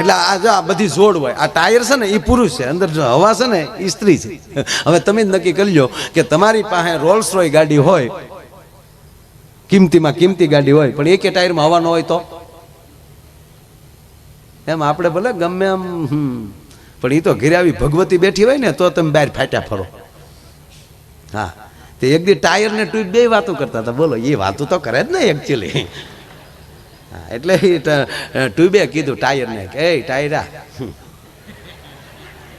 એટલે આ જો આ બધી જોડ હોય, આ ટાયર છે ને એ પુરુષ છે. અંદર જો હવા છે ને એ સ્ત્રી છે. હવે તમે જ નક્કી કરી લો કે તમારી પાસે રોલ્સ રોય ગાડી હોય, કિંમતીમાં કિંમતી ગાડી હોય, પણ એકે ટાયરમાં હવા ન હોય તો? એમ આપણે ભલે ગમે એમ પણ એ તો ઘરે આવી ભગવતી બેઠી હોય ને, તો તમે બહાર ફાટ્યા ફરો. હા, તે એક દી ટાયર ને ટ્યુબ બે વાતો કરતા હતા. બોલો, એ વાતો તો કરે જ ને એકચ્યુઅલી એટલે ટ્યુબે કીધું ટાયરને કે, એ ટાયરા.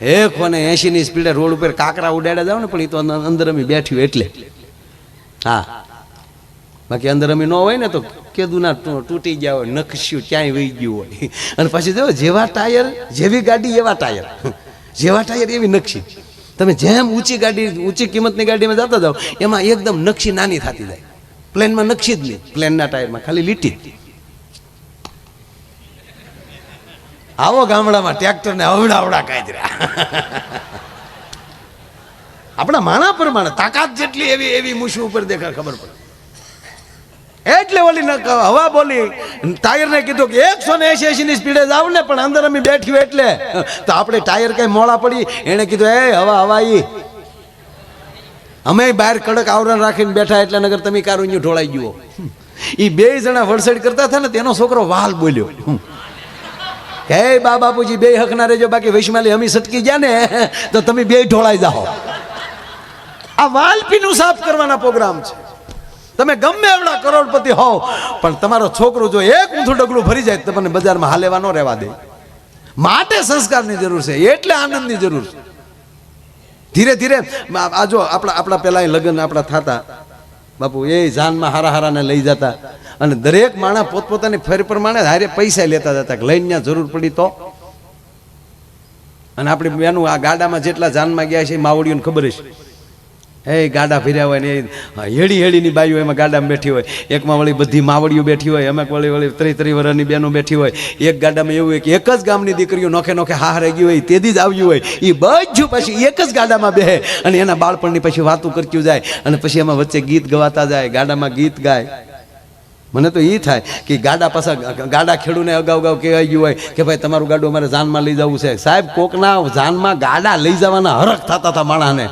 એક કોને એસીની સ્પીડે રોડ ઉપર કાકરા ઉડાડ્યા જાવ ને, પણ એ તો અંદર અમે બેઠ્યું એટલે. હા. બાકી અંદર અમે ન હોય ને, તો કેદું ના તૂટી ગયા હોય નખશ્યું ક્યાંય વહી ગયું હોય. અને પછી જો, જેવા ટાયર, જેવી ગાડી, એવા ટાયર. જેવા ટાયર, એવી નકશી. તમે જેમ ઊંચી ગાડી, ઊંચી કિંમતની ગાડીમાં જતા જાઓ એમાં એકદમ નકશી નાની થતી જાય. પ્લેનમાં નકશી જ નહીં. પ્લેનના ટાયરમાં ખાલી લીટી જ. આવો ગામડામાં ટ્રેક્ટરને અવડાવડા કાઢ્યા. આપણા માણા પ્રમાણે તાકાત જેટલી એવી એવી મૂછું ઉપર દેખા ખબર પડે. એટલે ઓલી ન હવા બોલી. ટાયરને કીધું કે એકસો ને એસી એસી ની સ્પીડે જાવ ને, પણ અંદર અમે બેઠ્યું એટલે. તો આપણે ટાયર કઈ મોડા પડી. એણે કીધું, એ, હવા હવા ઈ. અમે બહાર કડક આવરણ રાખીને બેઠા એટલે નગર તમે કારું ઢોળાઈ ગયો. એ બે જણા વડસડ કરતા હતા ને તેનો છોકરો વાલ બોલ્યો. હે બા બાપુજી બે હક ના રહેજો, બાકી વૈશ્માલી અમી સટકી ગયા ને, તો તમે બે ઢોળાઈ જાઓ. આ વાલપીનું સાફ કરવાના પ્રોગ્રામ છે. તમે ગમે એવડા કરોડપતિ હોવ, પણ તમારો છોકરો જો એક ઊંધું ડગલું ભરી જાય તમને બજારમાં હાલેવા ન રહેવા દે. માટે સંસ્કારની જરૂર છે, એટલે આનંદની જરૂર છે. ધીરે ધીરે, આ જો આપણા આપણા પહેલા લગ્ન આપણા થતા બાપુ, એ જાનમાં હારા હારાને લઈ જતા. અને દરેક માણસ પોતપોતાની ફેર પ્રમાણે હારે પૈસા લેતા જતા લઈને જરૂર પડી તો. અને આપણે બેનું આ ગાડામાં જેટલા જાનમાં ગયા છે માવડીઓને ખબર છે એ ગાડા ફેર્યા હોય ને હેડી હેડીની બાઈઓ એમાં ગાડામાં બેઠી હોય. એકમાં વળી બધી માવડીઓ બેઠી હોય, એમાં વળી વળી ત્રી ત્રી વર્ષની બહેનો બેઠી હોય. એક ગાડામાં એવું હોય કે એક જ ગામની દીકરીઓ નોખે નોખે હારે ગઈ હોય તેથી જ આવ્યું હોય. એ બધું પછી એક જ ગાડામાં બેહે અને એના બાળપણની પછી વાતું કરતું જાય અને પછી એમાં વચ્ચે ગીત ગવાતા જાય, ગાડામાં ગીત ગાય. મને તો એ થાય કે ગાડા પાછા ગાડા ખેડૂને અગાઉ અગાઉ કહેવાય ગયું હોય કે ભાઈ તમારું ગાડું અમારે જાનમાં લઈ જવું છે. સાહેબ, કોકના જાનમાં ગાડા લઈ જવાના હરખ થતા હતા માણસને.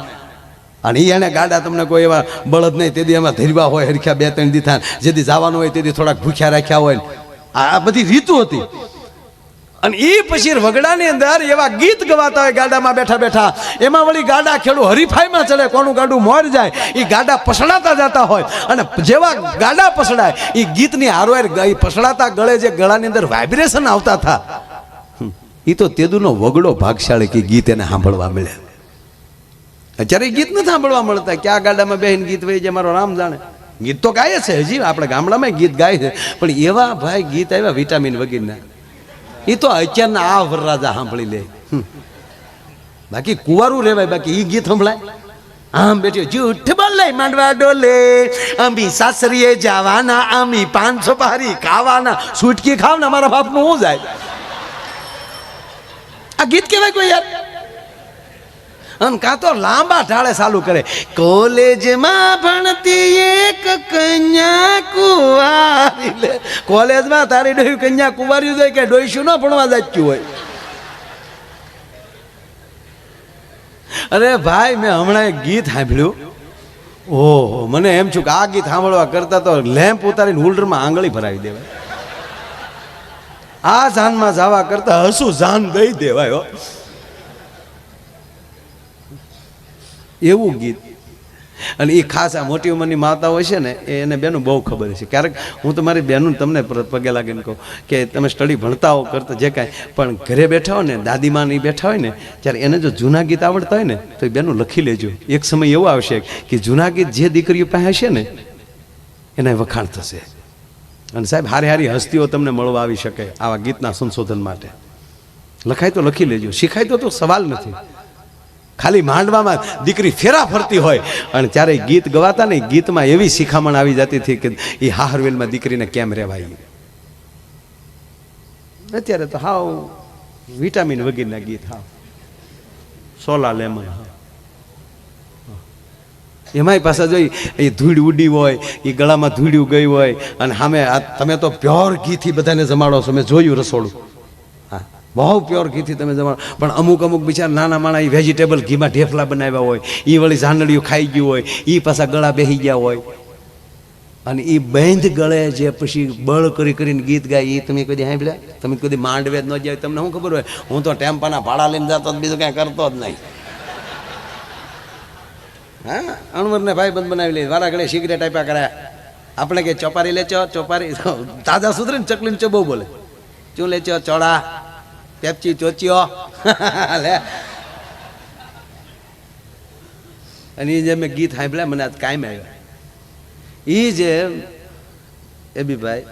અને એ એને ગાડા તમને કોઈ એવા બળદ નહીં, તેથી એમાં ધીરવા હોય, હરખ્યા બે ત્રણ દીથા જેથી જવાનું હોય તેથી થોડાક ભૂખ્યા રાખ્યા હોય. આ બધી રીતુ હતી. અને એ પછી વગડાની અંદર એવા ગીત ગવાતા હોય ગાડામાં બેઠા બેઠા. એમાં વળી ગાડા ખેડૂ હરીફાઈમાં ચડે, કોનું ગાડું મોર જાય એ ગાડા પસડાતા જતા હોય. અને જેવા ગાડા પસડાય એ ગીતની ઈ પસડાતા ગળે જે ગળાની અંદર વાઇબ્રેશન આવતા હતા. એ તો તેદુનો વગડો ભાગશાળી કે ગીત એને સાંભળવા મળે અત્યારે ગીત નથી સાંભળવા મળતા. ક્યાં ગાડામાં બેહીને ગીત વહી જાય, મારો રામ જાણે. ગીત તો ગાય છે હજી, આપણે ગામડામાં ગીત ગાય છે. પણ એવા ભાઈ ગીત આવ્યા વિટામિન વગેરેના. એ તો અત્યારના આ વરરાજા સાંભળી લે. બાકી કુંવારું રહેવાય, બાકી એ ગીત સંભળાય. આમ બેઠ્યો જૂઠ બોલે, માંડવા ડોલે. અમી સાસરીએ જવાના અમી પાંચસો પારી ખાવાના. સુટકી ખાવ ને મારા બાપનું હું જાય? આ ગીત કહેવાય કોઈ યાર? અને કાં તો લાંબા ઢાળે ચાલુ કરે. કોલેજમાં ભણતી એક કન્યા કુંવારી કોલેજમાં તારી ડોહી કન્યા કુંવારી જાય કે ડોઈશું ન ભણવા જાચ્યું હોય. અરે ભાઈ, મેં હમણાં એક ગીત સાંભળ્યું. ઓહો, મને એમ છું કે આ ગીત સાંભળવા કરતા તો લેમ્પ ઉતારીને હોલ્ડરમાં આંગળી ભરાવી દેવાય. આ જાનમાં જવા કરતા હસું જાન દઈ દેવાય હો એવું ગીત. અને એ ખાસ આ મોટી ઉંમરની માતાઓ છે ને એને બેનું બહુ ખબર છે. ક્યારેક હું તો મારી બહેનું તમને પગે લાગીને કહું કે તમે સ્ટડી ભણતા હો કરતા જે કાંઈ, પણ ઘરે બેઠા હોય ને દાદીમાં નહીં બેઠા હોય ને ત્યારે એને જો જૂના ગીત આવડતા હોય ને, તો એ બેનું લખી લેજો. એક સમય એવો આવશે કે જૂના ગીત જે દીકરીઓ પાસે હશે ને, એને વખાણ થશે. અને સાહેબ, હારી હારી હસ્તીઓ તમને મળવા આવી શકે આવા ગીતના સંશોધન માટે. લખાય તો લખી લેજો. શીખાય તો તો સવાલ નથી. ખાલી માંડવામાં દીકરી ફેરા ફરતી હોય. અને ત્યારે ગીત ગવાતા ને ગીતમાં એવી શિખામણ આવી જતી હતી કે એ હાહરવેલમાં દીકરીને કેમ રહેવાય અત્યારે તો હાવ વિટામિન વગેરેના ગીત હાવ. સોલા લેમન એમાંય પાછા જોઈ એ ધૂળ ઉડી હોય એ ગળામાં ધૂળ્યું ગઈ હોય, અને સામે આ તમે તો પ્યોર ઘીથી બધાને જમાડો છો, મેં જોયું રસોડું. બહુ પ્યોર ઘીથી તમે જમા પણ અમુક અમુક બિચારા નાના માણા એ વેજીટેબલ ઘીમાં ઢેફલા બનાવ્યા હોય એ વળી ઝાંડળીઓ ખાઈ ગયું હોય એ પાછા ગળા બેસી ગયા હોય. અને એ બેંધ ગળે જે પછી બળ કરી કરીને ગીત ગાય એ તમે કદી સાંભળ્યા? તમે કદી માંડવે જ ન જાય તમને શું ખબર હોય? હું તો ટેમ્પાના ભાડા લઈને જતો બીજું કાંઈ કરતો જ નહીં. હા, અણવરને ભાઈ બંધ બનાવી લઈ વારા ઘડે સિગરેટ આપ્યા કર્યા આપણે કે ચોપારી લેચો, ચોપારી તાજા સુધરે ને ચકલીને ચો બહુ બોલે. ચું લેચો, ચોળા? પેપચી ચોચ્યો લે અને એ જે મેં ગીત સાંભળ્યા મને આજ કાયમ આવ્યા એ જે એ બી ભાઈ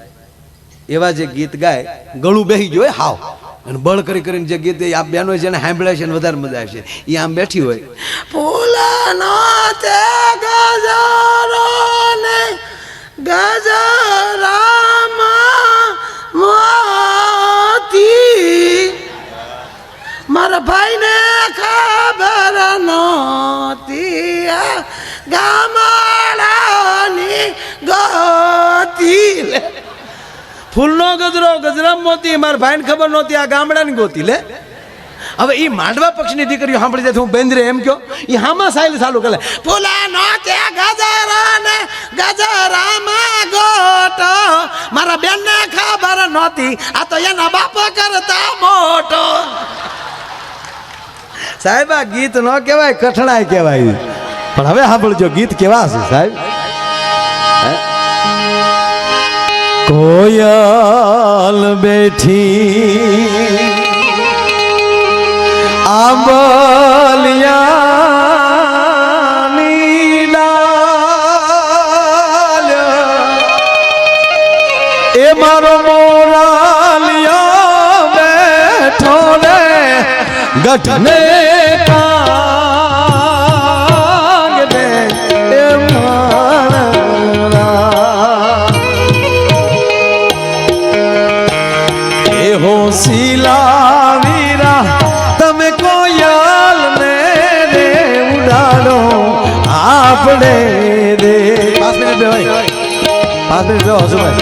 એવા જે ગીત ગાય ગળું બેહી ગયું હોય હાવ અને બળ કરી કરીને જે ગીત આ બેનો એને સાંભળે છે ને વધારે મજા આવશે એ આમ બેઠી હોય ફૂલાનો તે ગજારો ને ગજરામાં મારા ભાઈને ખબર નહોતી. ગામડાની ગોતી લે. ફૂલનો ગજરો, ગજરામ મોતી, મારા ભાઈને ખબર નહોતી આ ગામડાની ગોતી લે. હવે ઈ માંડવા પક્ષની દીકરીઓ સાંભળી જાય હું બેન્દ્રે એમ કયો, ઈ હામાં સાયલ ચાલુ કરે. ફૂલા નો તે ગજરા ને ગજરામાં ગોટો મારા બેનને ખબર નહોતી, આ તો એના બાપ કરતા મોટો. સાહેબ, આ ગીત ન કહેવાય કઠણાય કહેવાય. પણ હવે સાંભળજો, ગીત કેવા છે સાહેબ? કોયલ બેઠી આંબલિયા નીલાલ એ મારો મોરાલિયો બેઠો ને ગઢને 들어가서 봐요.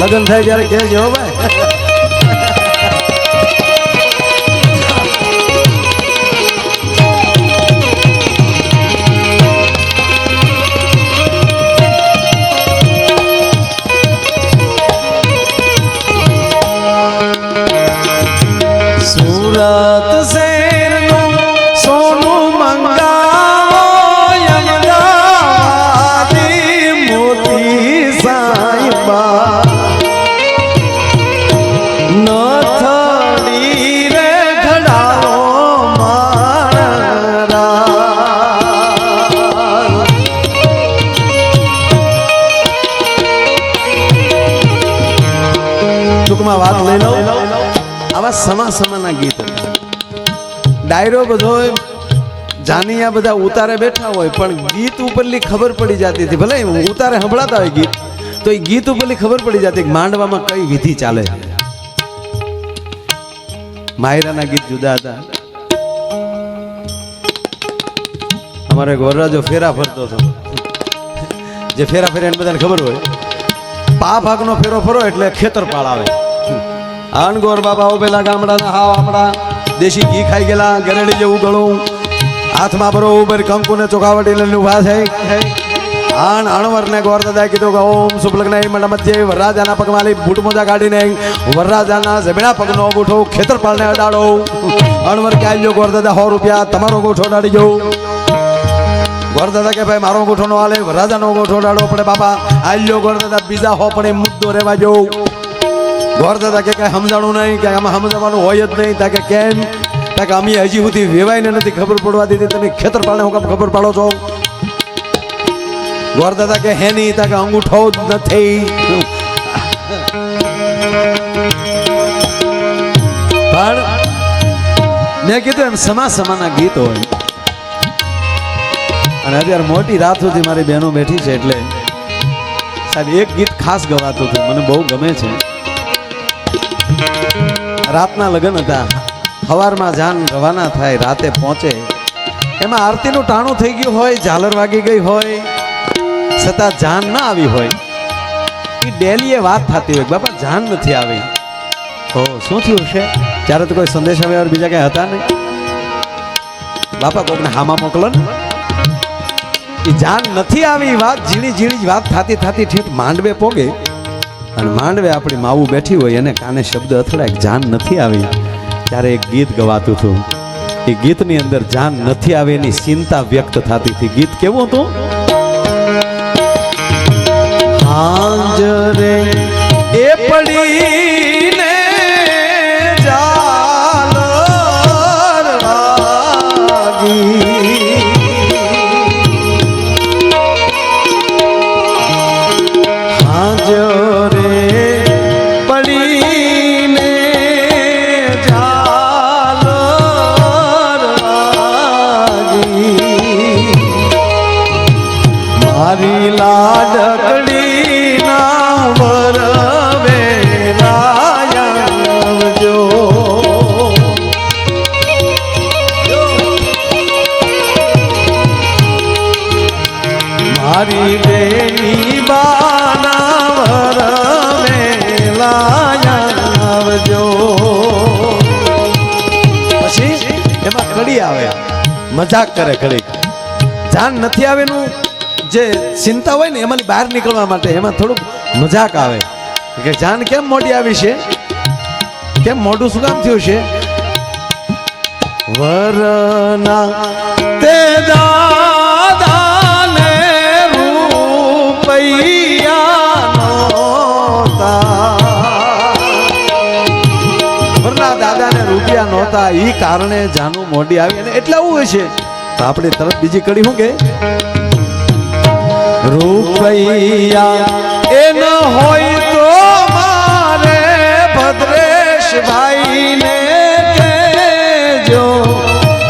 લગ્ન થાય ત્યારે કહેજો ભાઈ. ટૂંકમાં વાત લઈ લઉં. આવા સમા સમાના ગીત. ડાયરો બધો જાનિયા બધા ઉતારે બેઠા હોય, પણ ગીત ઉપરલી ખબર પડી જતી હતી. ભલે ઉતારે સંભળાતા હોય ગીત, તો એ ગીત ઉપરલી ખબર પડી જતી માંડવામાં કઈ વિધિ ચાલે માયરાના ગીત જુદા હતા. અમારે એક વરરાજો ફેરા ફરતો હતો. જે ફેરા ફેરા એને બધાને ખબર હોય પા ભાગનો ફેરો ફરો એટલે ખેતરપાળ આવે. અણગોર બાબાઓ ઉભેલા ગામડાના હાવ આમડા દેશી ઘી ખાઈ ગયેલા, ગરેડી જેવું ગળું. હાથમાં બરોબર કંકુ ને ચોખાવટી લઈને ઊભા છે આણ અણવર ને ગોર દાદા કીધું કે ઓમ સુપલગ્ન મંડળ મધ્ય વરરાજાના પગમાં લઈ બૂટ મોજા કાઢીને વરરાજાના જમીના પગનો ગોઠો ખેતરપાળને અડાડો. અણવર કે આલ્યો ગોર દાદા, સો રૂપિયા તમારો ગોઠો અડાડી જવું ગોર દાદા કે ભાઈ, મારો ગોઠો નો હાલે વરરાજાનો ગોઠો અડાડો પડે બાપા. આલ્યો ગોર દાદા, બીજા હો પણ એ મુદ્દો રહેવા જવું ગોર દાદા કે કઈ સમજાણું નહીં, કે આમાં સમજાવવાનું હોય જ નહીં. તા કે કેમ? તા કે અમે હજી સુધી વેવાઈને નથી ખબર પડવા દીધી. તમે ખેતર પાડે હું કામ ખબર પાડો છો? ગોર દાદા કે હે નહીં તા કે અંગૂઠો જ નથી. પણ મેં કીધું એમ સમા સમાના ગીત હોય. અને અત્યારે મોટી રાત સુધી મારી બહેનો બેઠી છે એટલે સાહેબ, એક ગીત ખાસ ગવાતું હતું. મને બહુ ગમે છે. રાતના લગ્ન હતા. સવારમાં જાન રવાના થાય, રાતે પહોંચે. એમાં આરતીનું ટાણું થઈ ગયું હોય, ઝાલર વાગી ગઈ હોય, છતાં જાન ના આવી હોય. એ ડેલીએ વાત થતી હોય બાપા, જાન નથી આવી. હો શું થયું છે? ત્યારે તો કોઈ સંદેશ વ્યવહાર બીજા કઈ હતા નહીં. બાપા કોઈને હામાં મોકલો ને. એ જાન નથી આવી વાત ઝીણી ઝીણી વાત થતી થતી ઠેઠ માંડવે પોગે. અને માંડવે આપણી માવું બેઠી હોય એને કાને શબ્દ અથડાય જાન નથી આવી? ત્યારે એક ગીત ગવાતું હતું. એ ગીતની અંદર જાન નથી આવે, એની ચિંતા વ્યક્ત થતી હતી. ગીત કેવું હતું? હાજરે એ પડીને મારી લાડકડી ના વરવે મારી બેની બાના વરવે લાયણજો પછી એમાં કડી આવે. મજાક કરે ઘડી જાન નથી આવેનું જે ચિંતા હોય ને એમાંથી બહાર નીકળવા માટે એમાં થોડુંક મજાક આવે. કે જાન કેમ મોડી આવી છે? કેમ મોઢું શું કામ થયું છે? વરના તે દાદાને રૂપૈયા નહોતા. એ કારણે જાનું મોડી આવી અને એટલે આવું હોય છે. તો આપણે તરત બીજી કડી શું કે? રૂપૈયા, એ ન હોય તો મારે ભાઈને જો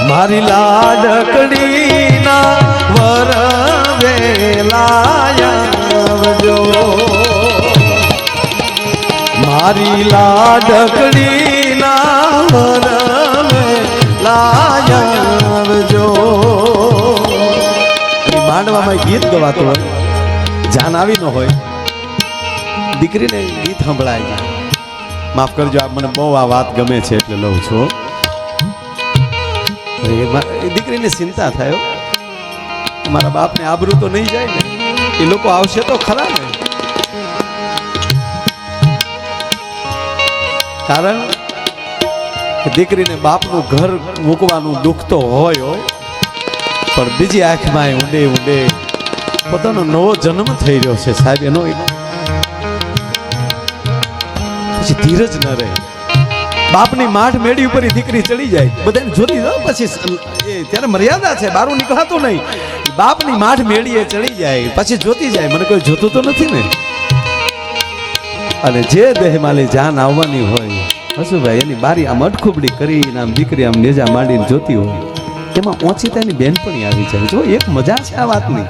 મારી લાડકડીના વર વેલાયાવજો મારી લાડકડીના વર માંડવામાં ગીત ગવાતું હોય, જાન આવી ન હોય, દીકરીને ગીત સંભળાય માફ કરજો આપ મને બહુ આ વાત ગમે છે એટલે લઉં છું. દીકરીને ચિંતા થાય મારા બાપને આબરૂ તો નહીં જાય ને, એ લોકો આવશે તો ખરા ને. કારણ દીકરીને બાપનું ઘર મૂકવાનું દુઃખ તો હોય પણ બીજી આંખમાં ઊંડે ઊંડે પોતાનો નવો જન્મ થઈ રહ્યો છે સાહેબ, એનો પછી ધીરજ ન રહે. બાપની માઠ મેળી ઉપર દીકરી ચડી જાય. બધાને જોતી જાઓ, પછી ત્યારે મર્યાદા છે બારું નીકળાતું નહીં. બાપની માઠ મેળીએ ચડી જાય, પછી જોતી જાય. મને કોઈ જોતું તો નથી ને? અને જે દેહમાલી જાન આવવાની હોય, હસુભાઈ, એની બારી આમ અટખુબડી કરીને આમ દીકરી આમ નેજા માંડીને જોતી હોય, એમાં તેની બેનપણી આવી જાય. જો એક મજા છે આ વાતની.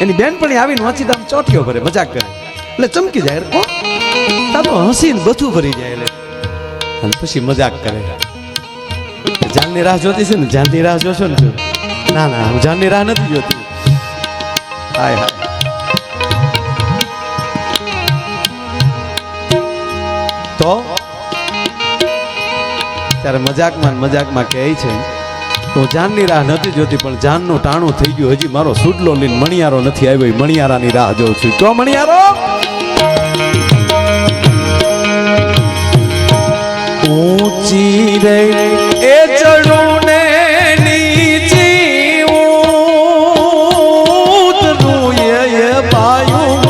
એની બેનપણી આવીને આમ ચોટીઓ ભરે, મજાક કરે. એટલે ચમકી જાય એટલે કોણ હસીને બધું ભરી જાય એટલે. અને પછી મજાક કરે. જાનની રાહ જોતી છે ને, જાનની રાહ જોશો ને ના ના, હું જાનની રાહ નથી જોતી. હાય હાય. તો? ત્યારે મજાકમાં મજાકમાં કહે છે. તો જાનની રાહ નથી જોતી, પણ જાનનું ટાણું થઈ ગયું. હજી મારો સુડલો લઈને મણિયારો નથી આવ્યો મણિયારાની રાહ જોઉં છું. તો મણિયારો! ઊંચી રે એ ચડું ને નીચી ઉતરું એ પાયું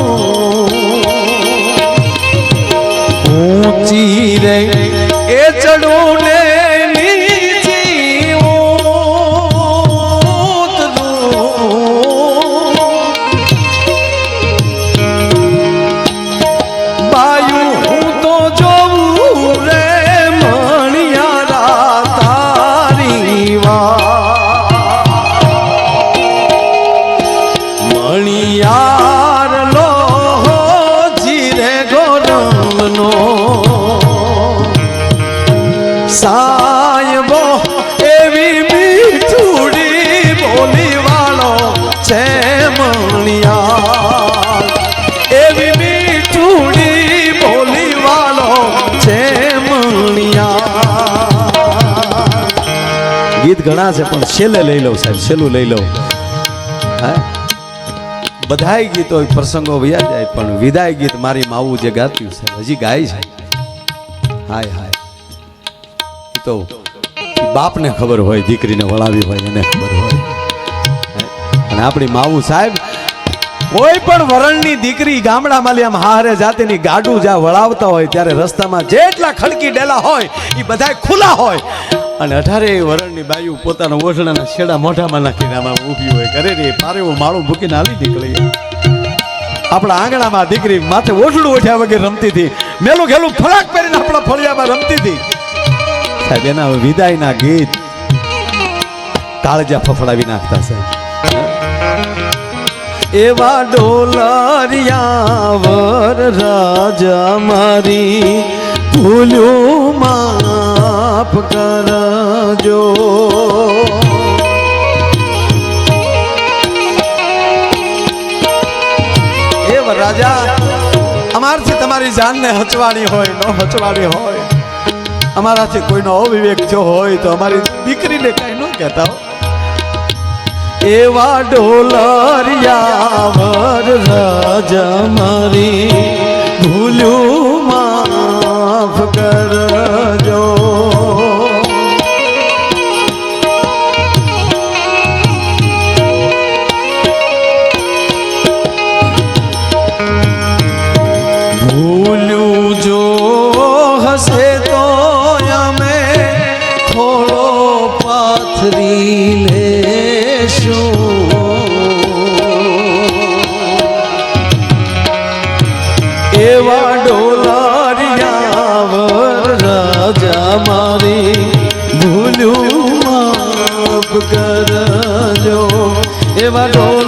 ઊંચી રે એ ચડું ને ઘણા છે, પણ છેલ્લે લઈ લઉં સાહેબ, છેલ્લું લઈ લઉં. હે? બધાય ગીતો પ્રસંગો વયા જાય, પણ વિદાય ગીત મારી માવું જે ગાતું છે, હજી ગાય છે. હાય હાય. તો બાપને ખબર હોય, દીકરીને વળાવી હોય, એને ખબર હોય. અને આપણી માવું સાહેબ, કોઈ પણ વરણની દીકરી ગામડામાં આમ હારે જાતિની ગાડું જ્યાં વળાવતા હોય, ત્યારે રસ્તામાં જેટલા ખડકી ડેલા હોય એ બધાય ખુલ્લા હોય. અને અઢારે વરણની બાયુ પોતાના ઓઢણાના છેડા મોઢામાં નાખીને આમાં ઊભી હોય. કરે રે, પારે એવું માળું મૂકીને હાલી નીકળી. આપણા આંગણામાં દીકરી માથે ઓઢડું ઓઠ્યા વગર રમતી હતી. મેલું ઘેલું ફળાક પહેરીને આપણા ફળિયામાં રમતી હતી. સાહેબ, એના વિદાયના ગીત કાળજા ફફડાવી નાખતા સાહેબ. એવા ડોલરિયા વર રાજા મારી ભૂલ્યું માફ કરજો. રાજા અમારથી તમારી જાનને હચવાણી હોય, ન હચવાણી હોય. અમારાથી કોઈનો અવિવેક જો હોય તો અમારી દીકરીને કઈ ન કહેતા એવા ડોલરિયા વર રાજા મારી, ભૂલ્યું માફ કરજો. રાજા મારી ભૂલ્યું માફ કરજો. એવા ડોલારિયા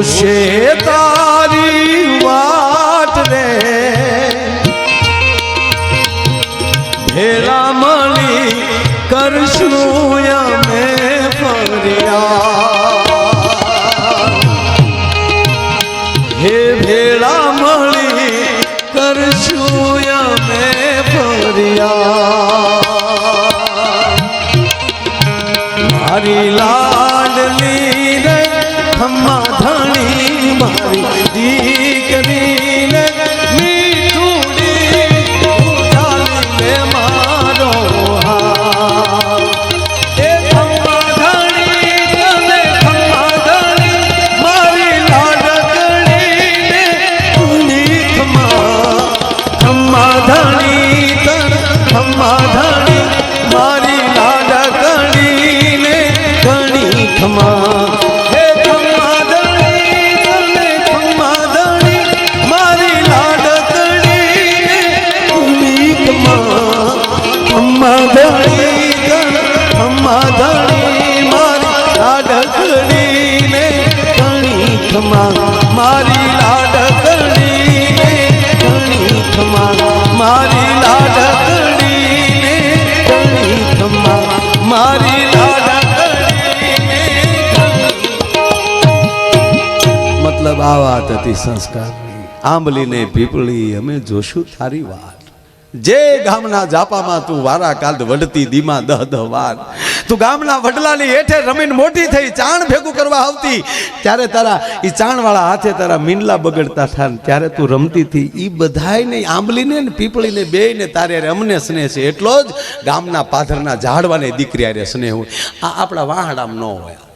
જોશે તારી વાત રે. ભેરા મળી કરશું અમે ફર્યા હે ભેળા મળી કરશું અમે ફર્યા મારી લા આ વાત હતી સંસ્કારની. આંબલી ને પીપળી અમે જોશું તારી વાત. જે ગામના જાપામાં તું વારા કાલ વડતી દીમાં દહ દહ વાર. તું ગામના વડલાની હેઠે રમીને મોટી થઈ ચાણ ભેગું કરવા આવતી. ત્યારે તારા એ ચાણવાળા હાથે તારા મીંડલા બગડતા થાય ત્યારે તું રમતી હતી. ઈ બધાયને આંબલીને ને પીપળીને બેયને તારે અમને સ્નેહ છે. એટલો જ ગામના પાથરના ઝાડવાને દીકરી હારે સ્નેહ હોય. આ આપણા વાહડામાં ન હોય.